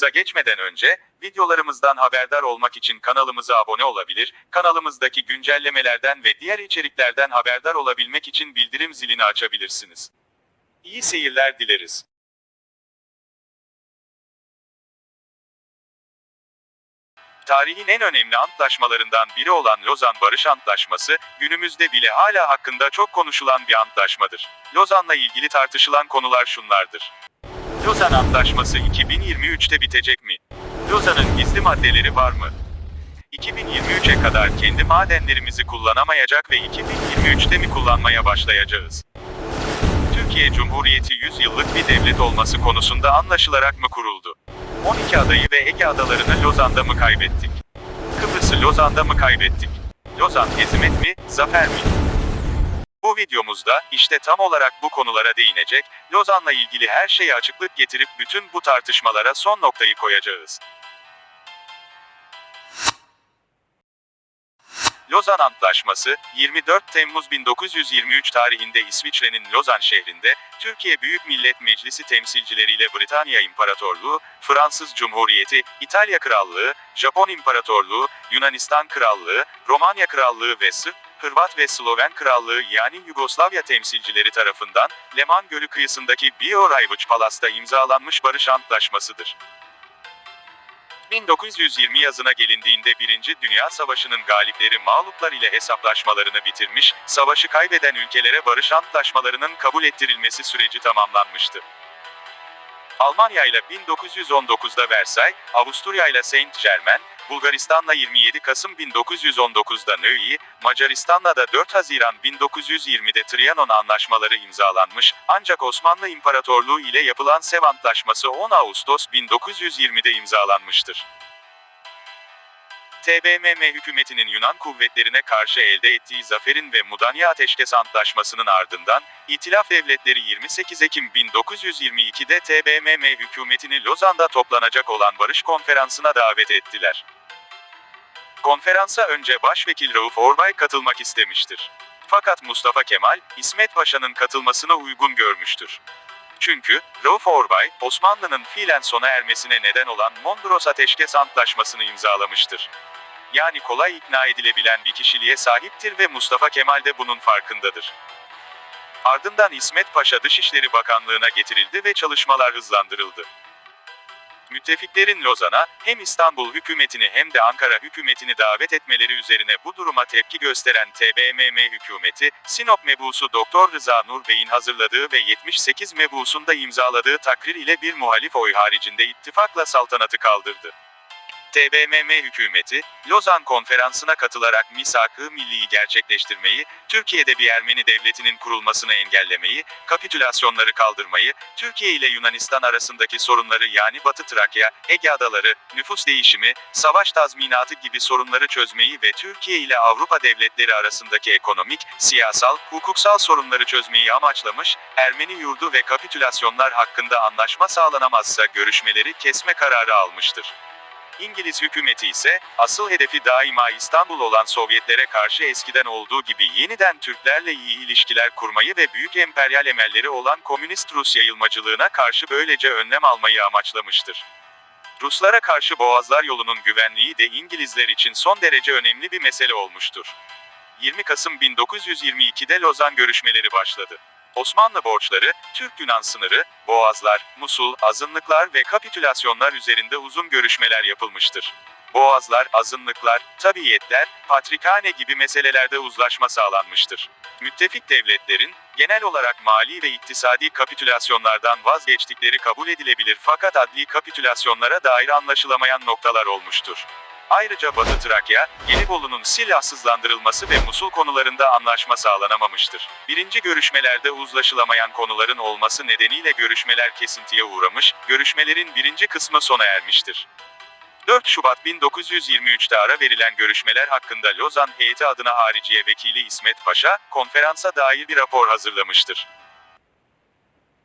Videomuza geçmeden önce, videolarımızdan haberdar olmak için kanalımıza abone olabilir, kanalımızdaki güncellemelerden ve diğer içeriklerden haberdar olabilmek için bildirim zilini açabilirsiniz. İyi seyirler dileriz. Tarihin en önemli antlaşmalarından biri olan Lozan Barış Antlaşması, günümüzde bile hala hakkında çok konuşulan bir antlaşmadır. Lozan'la ilgili tartışılan konular şunlardır. Lozan Antlaşması 2023'te bitecek mi? Lozan'ın gizli maddeleri var mı? 2023'e kadar kendi madenlerimizi kullanamayacak ve 2023'te mi kullanmaya başlayacağız? Türkiye Cumhuriyeti 100 yıllık bir devlet olması konusunda anlaşılarak mı kuruldu? 12 adayı ve Ege adalarını Lozan'da mı kaybettik? Kıbrıs'ı Lozan'da mı kaybettik? Lozan hezimet mi, zafer mi? Bu videomuzda işte tam olarak bu konulara değinecek, Lozan'la ilgili her şeye açıklık getirip bütün bu tartışmalara son noktayı koyacağız. Lozan Antlaşması, 24 Temmuz 1923 tarihinde İsviçre'nin Lozan şehrinde, Türkiye Büyük Millet Meclisi temsilcileriyle Britanya İmparatorluğu, Fransız Cumhuriyeti, İtalya Krallığı, Japon İmparatorluğu, Yunanistan Krallığı, Romanya Krallığı ve Sırp, Hırvat ve Sloven Krallığı yani Yugoslavya temsilcileri tarafından, Leman Gölü kıyısındaki Biorayvuç Palas'ta imzalanmış barış antlaşmasıdır. 1920 yazına gelindiğinde Birinci Dünya Savaşı'nın galipleri mağluplar ile hesaplaşmalarını bitirmiş, savaşı kaybeden ülkelere barış antlaşmalarının kabul ettirilmesi süreci tamamlanmıştı. Almanya ile 1919'da Versay, Avusturya ile Saint Germain, Bulgaristan'la 27 Kasım 1919'da Nöyi, Macaristan'la da 4 Haziran 1920'de Trianon anlaşmaları imzalanmış, ancak Osmanlı İmparatorluğu ile yapılan Sev Antlaşması 10 Ağustos 1920'de imzalanmıştır. TBMM hükümetinin Yunan kuvvetlerine karşı elde ettiği zaferin ve Mudanya Ateşkes Antlaşması'nın ardından, İtilaf Devletleri 28 Ekim 1922'de TBMM hükümetini Lozan'da toplanacak olan Barış Konferansı'na davet ettiler. Konferansa önce Başvekil Rauf Orbay katılmak istemiştir. Fakat Mustafa Kemal, İsmet Paşa'nın katılmasına uygun görmüştür. Çünkü, Rauf Orbay, Osmanlı'nın fiilen sona ermesine neden olan Mondros Ateşkes Antlaşması'nı imzalamıştır. Yani kolay ikna edilebilen bir kişiliğe sahiptir ve Mustafa Kemal de bunun farkındadır. Ardından İsmet Paşa Dışişleri Bakanlığı'na getirildi ve çalışmalar hızlandırıldı. Müttefiklerin Lozan'a, hem İstanbul hükümetini hem de Ankara hükümetini davet etmeleri üzerine bu duruma tepki gösteren TBMM hükümeti, Sinop mebusu Doktor Rıza Nur Bey'in hazırladığı ve 78 mebusunda imzaladığı takrir ile bir muhalif oy haricinde ittifakla saltanatı kaldırdı. TBMM hükümeti, Lozan konferansına katılarak misak-ı milliyi gerçekleştirmeyi, Türkiye'de bir Ermeni devletinin kurulmasını engellemeyi, kapitülasyonları kaldırmayı, Türkiye ile Yunanistan arasındaki sorunları yani Batı Trakya, Ege Adaları, nüfus değişimi, savaş tazminatı gibi sorunları çözmeyi ve Türkiye ile Avrupa devletleri arasındaki ekonomik, siyasal, hukuksal sorunları çözmeyi amaçlamış, Ermeni yurdu ve kapitülasyonlar hakkında anlaşma sağlanamazsa görüşmeleri kesme kararı almıştır. İngiliz hükümeti ise, asıl hedefi daima İstanbul olan Sovyetlere karşı eskiden olduğu gibi yeniden Türklerle iyi ilişkiler kurmayı ve büyük emperyal emelleri olan komünist Rus yayılmacılığına karşı böylece önlem almayı amaçlamıştır. Ruslara karşı Boğazlar yolunun güvenliği de İngilizler için son derece önemli bir mesele olmuştur. 20 Kasım 1922'de Lozan görüşmeleri başladı. Osmanlı borçları, Türk-Yunan sınırı, boğazlar, Musul, azınlıklar ve kapitülasyonlar üzerinde uzun görüşmeler yapılmıştır. Boğazlar, azınlıklar, tabiyetler, patrikhane gibi meselelerde uzlaşma sağlanmıştır. Müttefik devletlerin, genel olarak mali ve iktisadi kapitülasyonlardan vazgeçtikleri kabul edilebilir fakat adli kapitülasyonlara dair anlaşılamayan noktalar olmuştur. Ayrıca Batı Trakya, Gelibolu'nun silahsızlandırılması ve Musul konularında anlaşma sağlanamamıştır. Birinci görüşmelerde uzlaşılamayan konuların olması nedeniyle görüşmeler kesintiye uğramış, görüşmelerin birinci kısmı sona ermiştir. 4 Şubat 1923'te ara verilen görüşmeler hakkında Lozan heyeti adına Hariciye Vekili İsmet Paşa, konferansa dair bir rapor hazırlamıştır.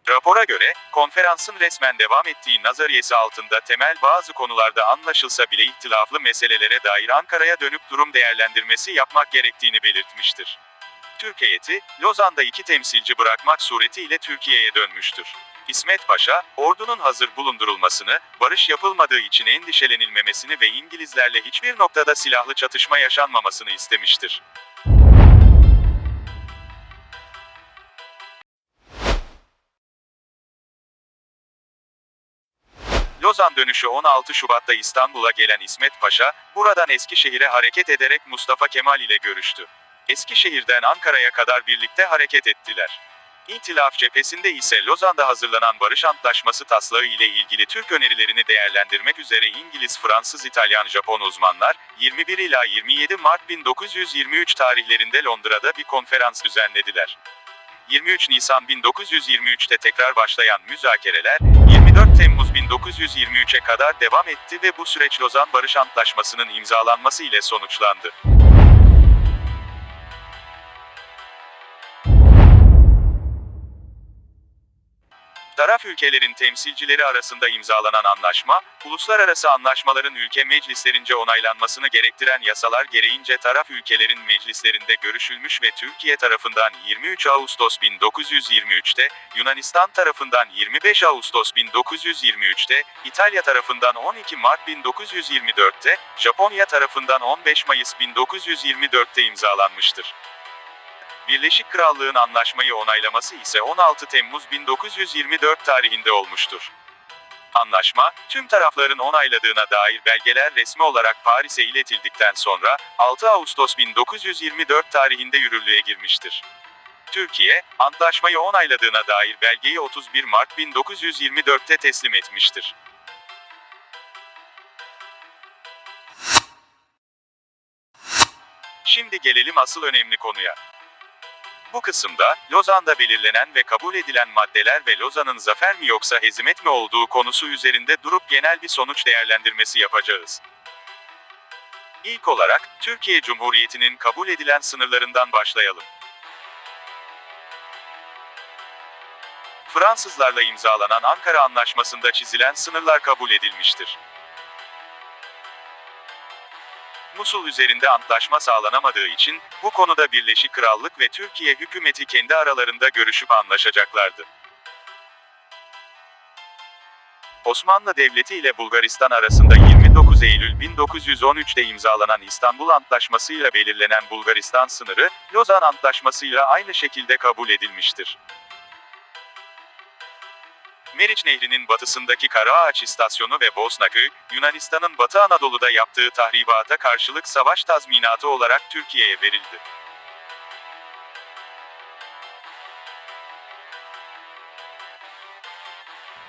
Rapora göre, konferansın resmen devam ettiği nazariyesi altında temel bazı konularda anlaşılsa bile ihtilaflı meselelere dair Ankara'ya dönüp durum değerlendirmesi yapmak gerektiğini belirtmiştir. Türk heyeti, Lozan'da iki temsilci bırakmak suretiyle Türkiye'ye dönmüştür. İsmet Paşa, ordunun hazır bulundurulmasını, barış yapılmadığı için endişelenilmemesini ve İngilizlerle hiçbir noktada silahlı çatışma yaşanmamasını istemiştir. Lozan dönüşü 16 Şubat'ta İstanbul'a gelen İsmet Paşa, buradan Eskişehir'e hareket ederek Mustafa Kemal ile görüştü. Eskişehir'den Ankara'ya kadar birlikte hareket ettiler. İtilaf cephesinde ise Lozan'da hazırlanan barış antlaşması taslağı ile ilgili Türk önerilerini değerlendirmek üzere İngiliz, Fransız, İtalyan, Japon uzmanlar, 21 ila 27 Mart 1923 tarihlerinde Londra'da bir konferans düzenlediler. 23 Nisan 1923'te tekrar başlayan müzakereler, 24 Temmuz 1923'e kadar devam etti ve bu süreç Lozan Barış Antlaşması'nın imzalanması ile sonuçlandı. Taraf ülkelerin temsilcileri arasında imzalanan anlaşma, uluslararası anlaşmaların ülke meclislerince onaylanmasını gerektiren yasalar gereğince taraf ülkelerin meclislerinde görüşülmüş ve Türkiye tarafından 23 Ağustos 1923'te, Yunanistan tarafından 25 Ağustos 1923'te, İtalya tarafından 12 Mart 1924'te, Japonya tarafından 15 Mayıs 1924'te imzalanmıştır. Birleşik Krallığın anlaşmayı onaylaması ise 16 Temmuz 1924 tarihinde olmuştur. Anlaşma, tüm tarafların onayladığına dair belgeler resmi olarak Paris'e iletildikten sonra 6 Ağustos 1924 tarihinde yürürlüğe girmiştir. Türkiye, antlaşmayı onayladığına dair belgeyi 31 Mart 1924'te teslim etmiştir. Şimdi gelelim asıl önemli konuya. Bu kısımda, Lozan'da belirlenen ve kabul edilen maddeler ve Lozan'ın zafer mi yoksa hezimet mi olduğu konusu üzerinde durup genel bir sonuç değerlendirmesi yapacağız. İlk olarak, Türkiye Cumhuriyeti'nin kabul edilen sınırlarından başlayalım. Fransızlarla imzalanan Ankara Anlaşması'nda çizilen sınırlar kabul edilmiştir. Musul üzerinde antlaşma sağlanamadığı için, bu konuda Birleşik Krallık ve Türkiye hükümeti kendi aralarında görüşüp anlaşacaklardı. Osmanlı Devleti ile Bulgaristan arasında 29 Eylül 1913'te imzalanan İstanbul Antlaşması ile belirlenen Bulgaristan sınırı, Lozan Antlaşması ile aynı şekilde kabul edilmiştir. Meriç Nehri'nin batısındaki Karaağaç İstasyonu ve Bosnaköy, Yunanistan'ın Batı Anadolu'da yaptığı tahribata karşılık savaş tazminatı olarak Türkiye'ye verildi.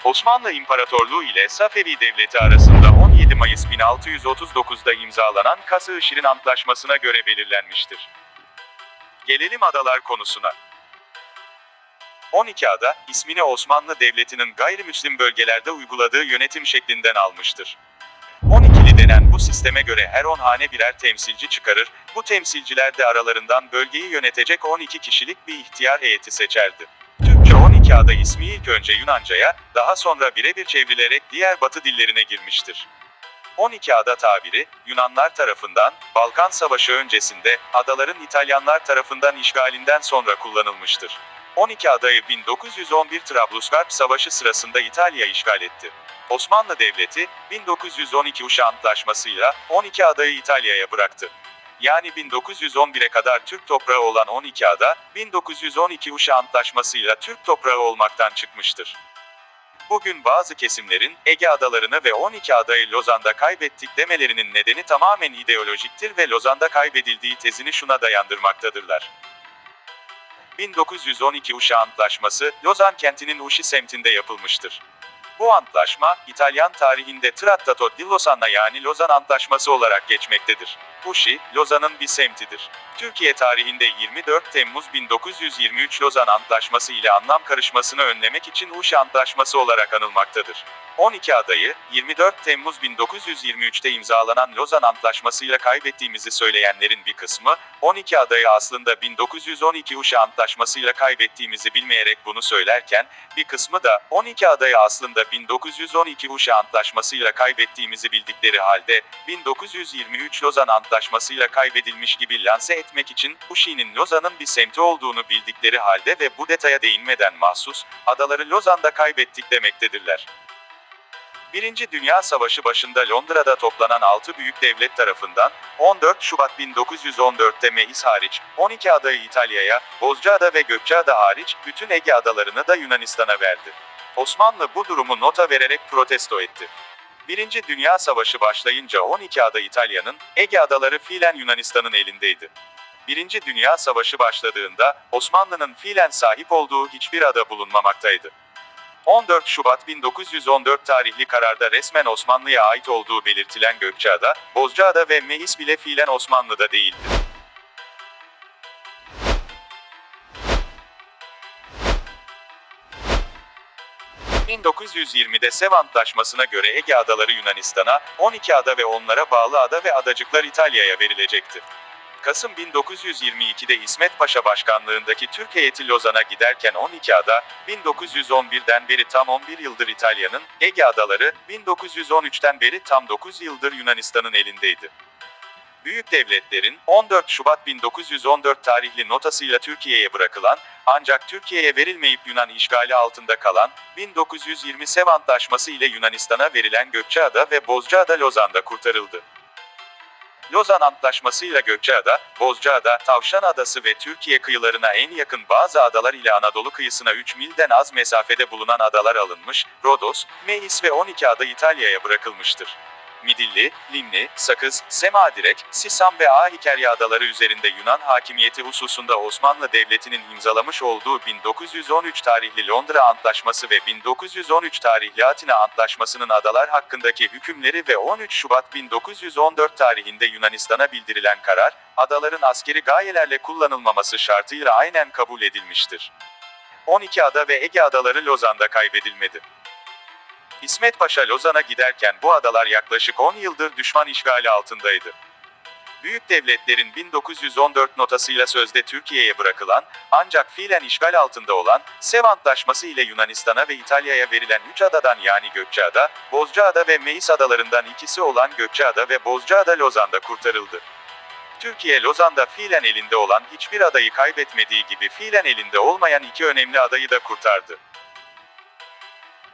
Osmanlı İmparatorluğu ile Safevi Devleti arasında 17 Mayıs 1639'da imzalanan Kası-ı Antlaşması'na göre belirlenmiştir. Gelelim adalar konusuna. 12 ada, ismini Osmanlı Devleti'nin gayrimüslim bölgelerde uyguladığı yönetim şeklinden almıştır. 12'li denen bu sisteme göre her 10 hane birer temsilci çıkarır, bu temsilciler de aralarından bölgeyi yönetecek 12 kişilik bir ihtiyar heyeti seçerdi. Türkçe 12 ada ismi ilk önce Yunanca'ya, daha sonra birebir çevrilerek diğer batı dillerine girmiştir. 12 ada tabiri, Yunanlar tarafından, Balkan Savaşı öncesinde, adaların İtalyanlar tarafından işgalinden sonra kullanılmıştır. 12 adayı 1911 Trablusgarp Savaşı sırasında İtalya işgal etti. Osmanlı Devleti, 1912 Uşa Antlaşması'yla 12 adayı İtalya'ya bıraktı. Yani 1911'e kadar Türk toprağı olan 12 ada, 1912 Uşa Antlaşması'yla Türk toprağı olmaktan çıkmıştır. Bugün bazı kesimlerin Ege adalarını ve 12 adayı Lozan'da kaybettik demelerinin nedeni tamamen ideolojiktir ve Lozan'da kaybedildiği tezini şuna dayandırmaktadırlar. 1912 Uşa Antlaşması, Lozan kentinin Uşi semtinde yapılmıştır. Bu antlaşma, İtalyan tarihinde Trattato di Losanna yani Lozan Antlaşması olarak geçmektedir. Uşi, Lozan'ın bir semtidir. Türkiye tarihinde 24 Temmuz 1923 Lozan Antlaşması ile anlam karışmasını önlemek için Uşi Antlaşması olarak anılmaktadır. 12 adayı, 24 Temmuz 1923'te imzalanan Lozan Antlaşması'yla kaybettiğimizi söyleyenlerin bir kısmı, 12 adayı aslında 1912 Uşa Antlaşması'yla kaybettiğimizi bilmeyerek bunu söylerken, bir kısmı da 12 adayı aslında 1912 Uşa Antlaşması'yla kaybettiğimizi bildikleri halde 1923 Lozan Antlaşması Antlaşması'yla kaybedilmiş gibi lanse etmek için Uşi'nin Lozan'ın bir semti olduğunu bildikleri halde ve bu detaya değinmeden mahsus, adaları Lozan'da kaybettik demektedirler. Birinci Dünya Savaşı başında Londra'da toplanan 6 büyük devlet tarafından 14 Şubat 1914'te Meis hariç 12 adayı İtalya'ya, Bozcaada ve Gökçeada hariç bütün Ege adalarını da Yunanistan'a verdi. Osmanlı bu durumu nota vererek protesto etti. Birinci Dünya Savaşı başlayınca 12 ada İtalya'nın, Ege adaları fiilen Yunanistan'ın elindeydi. Birinci Dünya Savaşı başladığında, Osmanlı'nın fiilen sahip olduğu hiçbir ada bulunmamaktaydı. 14 Şubat 1914 tarihli kararda resmen Osmanlı'ya ait olduğu belirtilen Gökçeada, Bozcaada ve Meis bile fiilen Osmanlı'da değildi. ...1920'de Sev Antlaşması'na göre Ege Adaları Yunanistan'a, 12 ada ve onlara bağlı ada ve adacıklar İtalya'ya verilecekti. Kasım 1922'de İsmet Paşa başkanlığındaki Türk heyeti Lozan'a giderken 12 ada, 1911'den beri tam 11 yıldır İtalya'nın, Ege Adaları, 1913'ten beri tam 9 yıldır Yunanistan'ın elindeydi. Büyük devletlerin 14 Şubat 1914 tarihli notasıyla Türkiye'ye bırakılan, ancak Türkiye'ye verilmeyip Yunan işgali altında kalan, 1920 Sev Antlaşması ile Yunanistan'a verilen Gökçeada ve Bozcaada Lozan'da kurtarıldı. Lozan Antlaşması'yla Gökçeada, Bozcaada, Tavşan Adası ve Türkiye kıyılarına en yakın bazı adalar ile Anadolu kıyısına 3 milden az mesafede bulunan adalar alınmış, Rodos, Meis ve 12 ada İtalya'ya bırakılmıştır. Midilli, Limni, Sakız, Semadirek, Sisam ve Ahikerya adaları üzerinde Yunan hakimiyeti hususunda Osmanlı Devleti'nin imzalamış olduğu 1913 tarihli Londra Antlaşması ve 1913 tarihli Atina Antlaşması'nın adalar hakkındaki hükümleri ve 13 Şubat 1914 tarihinde Yunanistan'a bildirilen karar, adaların askeri gayelerle kullanılmaması şartıyla aynen kabul edilmiştir. 12 ada ve Ege adaları Lozan'da kaybedilmedi. İsmet Paşa Lozan'a giderken bu adalar yaklaşık 10 yıldır düşman işgali altındaydı. Büyük devletlerin 1914 notasıyla sözde Türkiye'ye bırakılan, ancak fiilen işgal altında olan, Sev Antlaşması ile Yunanistan'a ve İtalya'ya verilen 3 adadan yani Gökçeada, Bozcaada ve Meis adalarından ikisi olan Gökçeada ve Bozcaada Lozan'da kurtarıldı. Türkiye Lozan'da fiilen elinde olan hiçbir adayı kaybetmediği gibi fiilen elinde olmayan iki önemli adayı da kurtardı.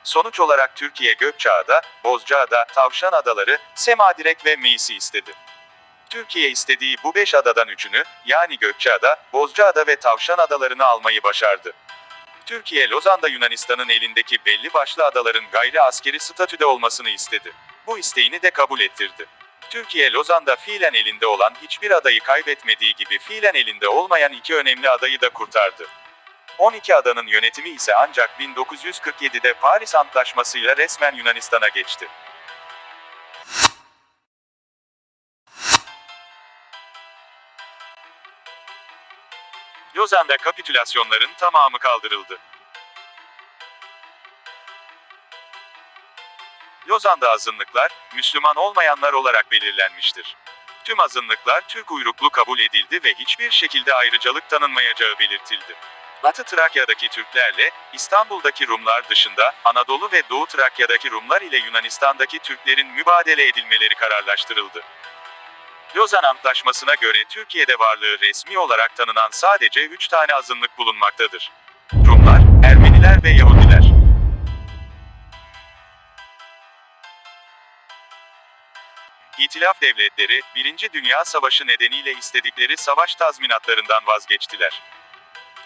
Sonuç olarak Türkiye Gökçeada, Bozcaada, Tavşan Adaları, Semadirek ve Meis'i istedi. Türkiye istediği bu beş adadan üçünü, yani Gökçeada, Bozcaada ve Tavşan Adalarını almayı başardı. Türkiye Lozan'da Yunanistan'ın elindeki belli başlı adaların gayri askeri statüde olmasını istedi. Bu isteğini de kabul ettirdi. Türkiye Lozan'da fiilen elinde olan hiçbir adayı kaybetmediği gibi fiilen elinde olmayan iki önemli adayı da kurtardı. 12 adanın yönetimi ise ancak 1947'de Paris Antlaşması'yla resmen Yunanistan'a geçti. Lozan'da kapitülasyonların tamamı kaldırıldı. Lozan'da azınlıklar, Müslüman olmayanlar olarak belirlenmiştir. Tüm azınlıklar Türk uyruklu kabul edildi ve hiçbir şekilde ayrıcalık tanınmayacağı belirtildi. Batı Trakya'daki Türklerle, İstanbul'daki Rumlar dışında, Anadolu ve Doğu Trakya'daki Rumlar ile Yunanistan'daki Türklerin mübadele edilmeleri kararlaştırıldı. Lozan Antlaşması'na göre Türkiye'de varlığı resmi olarak tanınan sadece 3 tane azınlık bulunmaktadır. Rumlar, Ermeniler ve Yahudiler. İtilaf devletleri, 1. Dünya Savaşı nedeniyle istedikleri savaş tazminatlarından vazgeçtiler.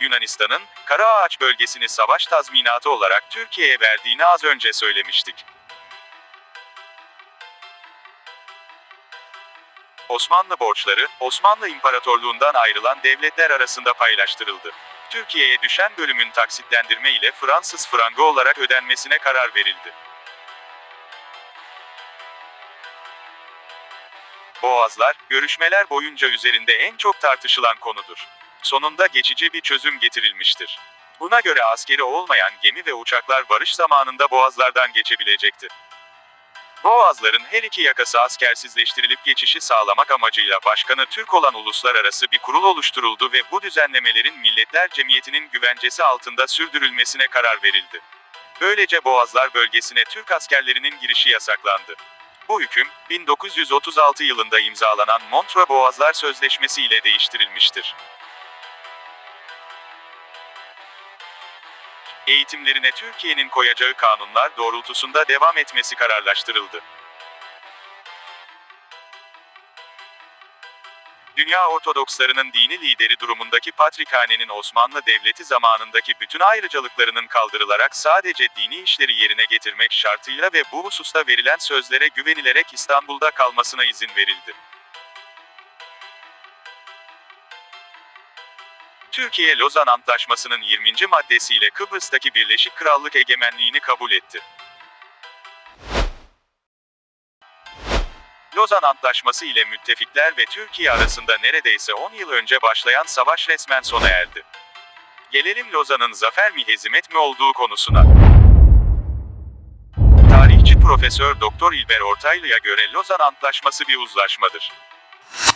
Yunanistan'ın, Kara Ağaç bölgesini savaş tazminatı olarak Türkiye'ye verdiğini az önce söylemiştik. Osmanlı borçları, Osmanlı İmparatorluğundan ayrılan devletler arasında paylaştırıldı. Türkiye'ye düşen bölümün taksitlendirme ile Fransız frangı olarak ödenmesine karar verildi. Boğazlar, görüşmeler boyunca üzerinde en çok tartışılan konudur. Sonunda geçici bir çözüm getirilmiştir. Buna göre askeri olmayan gemi ve uçaklar barış zamanında boğazlardan geçebilecekti. Boğazların her iki yakası askersizleştirilip geçişi sağlamak amacıyla başkanı Türk olan uluslararası bir kurul oluşturuldu ve bu düzenlemelerin Milletler Cemiyeti'nin güvencesi altında sürdürülmesine karar verildi. Böylece Boğazlar bölgesine Türk askerlerinin girişi yasaklandı. Bu hüküm, 1936 yılında imzalanan Montreux Boğazlar Sözleşmesi ile değiştirilmiştir. Eğitimlerine Türkiye'nin koyacağı kanunlar doğrultusunda devam etmesi kararlaştırıldı. Dünya Ortodokslarının dini lideri durumundaki Patrikhane'nin Osmanlı Devleti zamanındaki bütün ayrıcalıklarının kaldırılarak sadece dini işleri yerine getirmek şartıyla ve bu hususta verilen sözlere güvenilerek İstanbul'da kalmasına izin verildi. Türkiye Lozan Antlaşması'nın 20. maddesiyle Kıbrıs'taki Birleşik Krallık egemenliğini kabul etti. Lozan Antlaşması ile müttefikler ve Türkiye arasında neredeyse 10 yıl önce başlayan savaş resmen sona erdi. Gelelim Lozan'ın zafer mi hezimet mi olduğu konusuna. Tarihçi Profesör Doktor İlber Ortaylı'ya göre Lozan Antlaşması bir uzlaşmadır.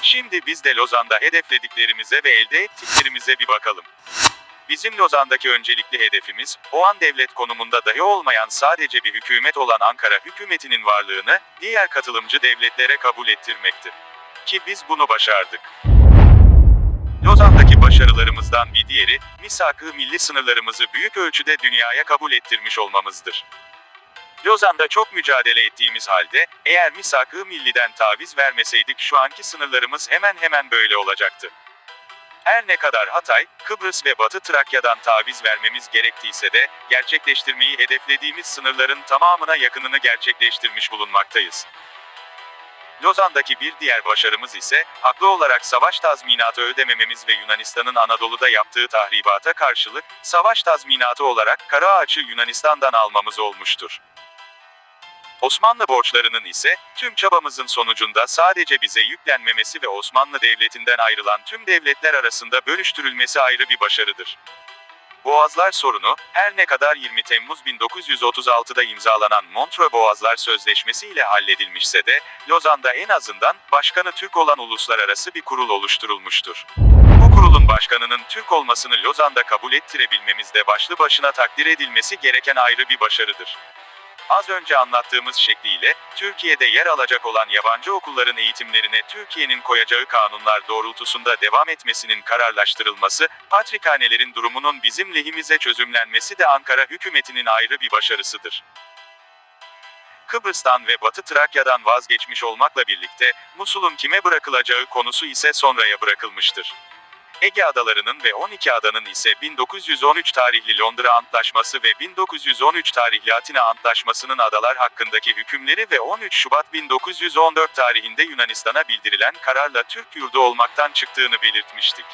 Şimdi biz de Lozan'da hedeflediklerimize ve elde ettiklerimize bir bakalım. Bizim Lozan'daki öncelikli hedefimiz, o an devlet konumunda dahi olmayan sadece bir hükümet olan Ankara hükümetinin varlığını, diğer katılımcı devletlere kabul ettirmekti. Ki biz bunu başardık. Lozan'daki başarılarımızdan bir diğeri, misak-ı milli sınırlarımızı büyük ölçüde dünyaya kabul ettirmiş olmamızdır. Lozan'da çok mücadele ettiğimiz halde, eğer misak-ı milliden taviz vermeseydik şu anki sınırlarımız hemen hemen böyle olacaktı. Her ne kadar Hatay, Kıbrıs ve Batı Trakya'dan taviz vermemiz gerektiyse de, gerçekleştirmeyi hedeflediğimiz sınırların tamamına yakınını gerçekleştirmiş bulunmaktayız. Lozan'daki bir diğer başarımız ise, haklı olarak savaş tazminatı ödemememiz ve Yunanistan'ın Anadolu'da yaptığı tahribata karşılık, savaş tazminatı olarak Karaağaç'ı Yunanistan'dan almamız olmuştur. Osmanlı borçlarının ise, tüm çabamızın sonucunda sadece bize yüklenmemesi ve Osmanlı Devleti'nden ayrılan tüm devletler arasında bölüştürülmesi ayrı bir başarıdır. Boğazlar sorunu, her ne kadar 20 Temmuz 1936'da imzalanan Montreux Boğazlar Sözleşmesi ile halledilmişse de, Lozan'da en azından, başkanı Türk olan uluslararası bir kurul oluşturulmuştur. Bu kurulun başkanının Türk olmasını Lozan'da kabul ettirebilmemiz de başlı başına takdir edilmesi gereken ayrı bir başarıdır. Az önce anlattığımız şekliyle, Türkiye'de yer alacak olan yabancı okulların eğitimlerine Türkiye'nin koyacağı kanunlar doğrultusunda devam etmesinin kararlaştırılması, patrikhanelerin durumunun bizim lehimize çözümlenmesi de Ankara hükümetinin ayrı bir başarısıdır. Kıbrıs'tan ve Batı Trakya'dan vazgeçmiş olmakla birlikte, Musul'un kime bırakılacağı konusu ise sonraya bırakılmıştır. Ege Adaları'nın ve 12 adanın ise 1913 tarihli Londra Antlaşması ve 1913 tarihli Atina Antlaşması'nın adalar hakkındaki hükümleri ve 13 Şubat 1914 tarihinde Yunanistan'a bildirilen kararla Türk yurdu olmaktan çıktığını belirtmiştik.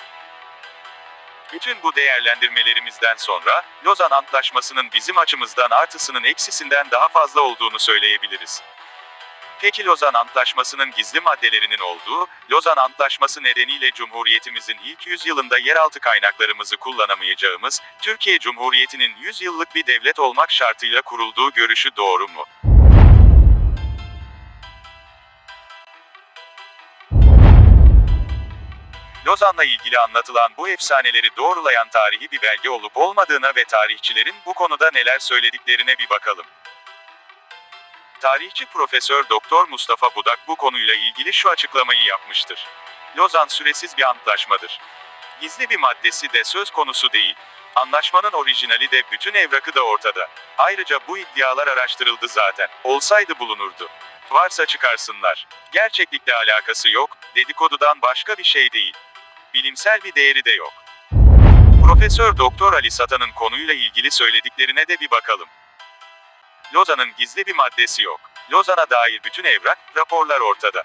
Bütün bu değerlendirmelerimizden sonra, Lozan Antlaşması'nın bizim açımızdan artısının eksisinden daha fazla olduğunu söyleyebiliriz. Peki Lozan Antlaşması'nın gizli maddelerinin olduğu, Lozan Antlaşması nedeniyle Cumhuriyetimizin ilk yüzyılında yeraltı kaynaklarımızı kullanamayacağımız, Türkiye Cumhuriyeti'nin 100 yıllık bir devlet olmak şartıyla kurulduğu görüşü doğru mu? Lozan'la ilgili anlatılan bu efsaneleri doğrulayan tarihi bir belge olup olmadığına ve tarihçilerin bu konuda neler söylediklerine bir bakalım. Tarihçi Profesör Doktor Mustafa Budak bu konuyla ilgili şu açıklamayı yapmıştır. Lozan süresiz bir antlaşmadır. Gizli bir maddesi de söz konusu değil. Anlaşmanın orijinali de bütün evrakı da ortada. Ayrıca bu iddialar araştırıldı zaten. Olsaydı bulunurdu. Varsa çıkarsınlar. Gerçeklikle alakası yok, dedikodudan başka bir şey değil. Bilimsel bir değeri de yok. Profesör Doktor Ali Satan'ın konuyla ilgili söylediklerine de bir bakalım. Lozan'ın gizli bir maddesi yok. Lozan'a dair bütün evrak, raporlar ortada.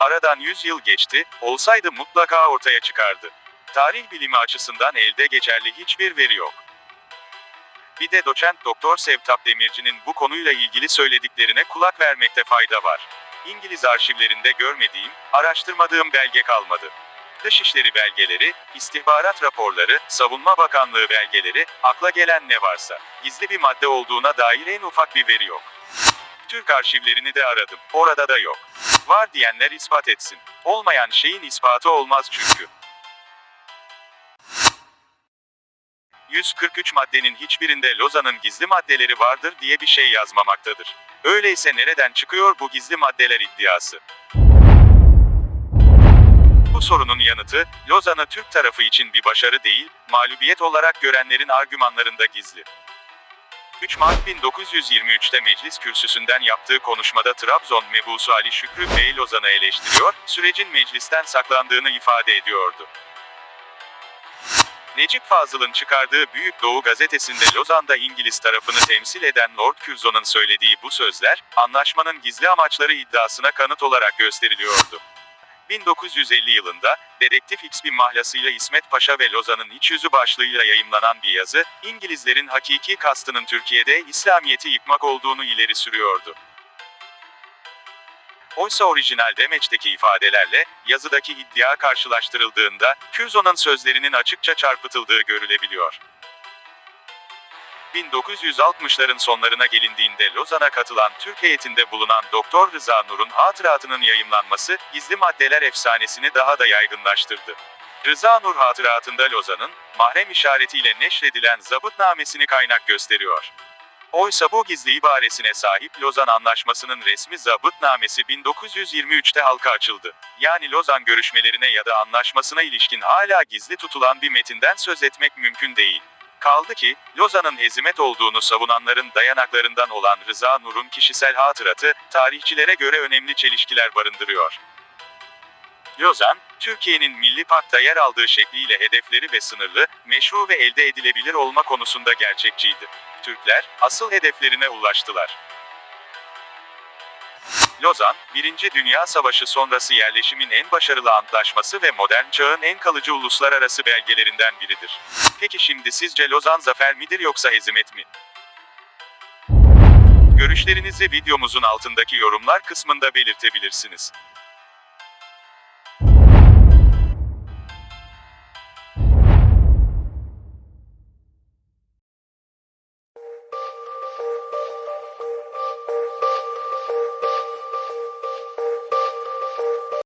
Aradan 100 yıl geçti, olsaydı mutlaka ortaya çıkardı. Tarih bilimi açısından elde geçerli hiçbir veri yok. Bir de doçent doktor Sevtap Demirci'nin bu konuyla ilgili söylediklerine kulak vermekte fayda var. İngiliz arşivlerinde görmediğim, araştırmadığım belge kalmadı. Dışişleri belgeleri, istihbarat raporları, Savunma Bakanlığı belgeleri, akla gelen ne varsa, gizli bir madde olduğuna dair en ufak bir veri yok. Türk arşivlerini de aradım, orada da yok. Var diyenler ispat etsin. Olmayan şeyin ispatı olmaz çünkü. 143 maddenin hiçbirinde Lozan'ın gizli maddeleri vardır diye bir şey yazmamaktadır. Öyleyse nereden çıkıyor bu gizli maddeler iddiası? Sorunun yanıtı, Lozan'ı Türk tarafı için bir başarı değil, mağlubiyet olarak görenlerin argümanlarında gizli. 3 Mart 1923'te meclis kürsüsünden yaptığı konuşmada Trabzon mebusu Ali Şükrü Bey Lozan'ı eleştiriyor, sürecin meclisten saklandığını ifade ediyordu. Necip Fazıl'ın çıkardığı Büyük Doğu gazetesinde Lozan'da İngiliz tarafını temsil eden Lord Curzon'un söylediği bu sözler, anlaşmanın gizli amaçları iddiasına kanıt olarak gösteriliyordu. 1950 yılında, Dedektif X bir mahlasıyla İsmet Paşa ve Lozan'ın iç yüzü başlığıyla yayımlanan bir yazı, İngilizlerin hakiki kastının Türkiye'de İslamiyet'i yıkmak olduğunu ileri sürüyordu. Oysa orijinal demeçteki ifadelerle, yazıdaki iddia karşılaştırıldığında, Curzon'un sözlerinin açıkça çarpıtıldığı görülebiliyor. 1960'ların sonlarına gelindiğinde Lozan'a katılan Türk heyetinde bulunan Doktor Rıza Nur'un hatıratının yayımlanması, gizli maddeler efsanesini daha da yaygınlaştırdı. Rıza Nur hatıratında Lozan'ın, mahrem işaretiyle neşredilen zabıtnamesini kaynak gösteriyor. Oysa bu gizli ibaresine sahip Lozan Anlaşması'nın resmi zabıtnamesi 1923'te halka açıldı. Yani Lozan görüşmelerine ya da anlaşmasına ilişkin hala gizli tutulan bir metinden söz etmek mümkün değil. Kaldı ki, Lozan'ın hezimet olduğunu savunanların dayanaklarından olan Rıza Nur'un kişisel hatıratı, tarihçilere göre önemli çelişkiler barındırıyor. Lozan, Türkiye'nin Milli Pakt'a yer aldığı şekliyle hedefleri ve sınırlı, meşru ve elde edilebilir olma konusunda gerçekçiydi. Türkler, asıl hedeflerine ulaştılar. Lozan, Birinci Dünya Savaşı sonrası yerleşimin en başarılı antlaşması ve modern çağın en kalıcı uluslararası belgelerinden biridir. Peki şimdi sizce Lozan zafer midir yoksa hezimet mi? Görüşlerinizi videomuzun altındaki yorumlar kısmında belirtebilirsiniz.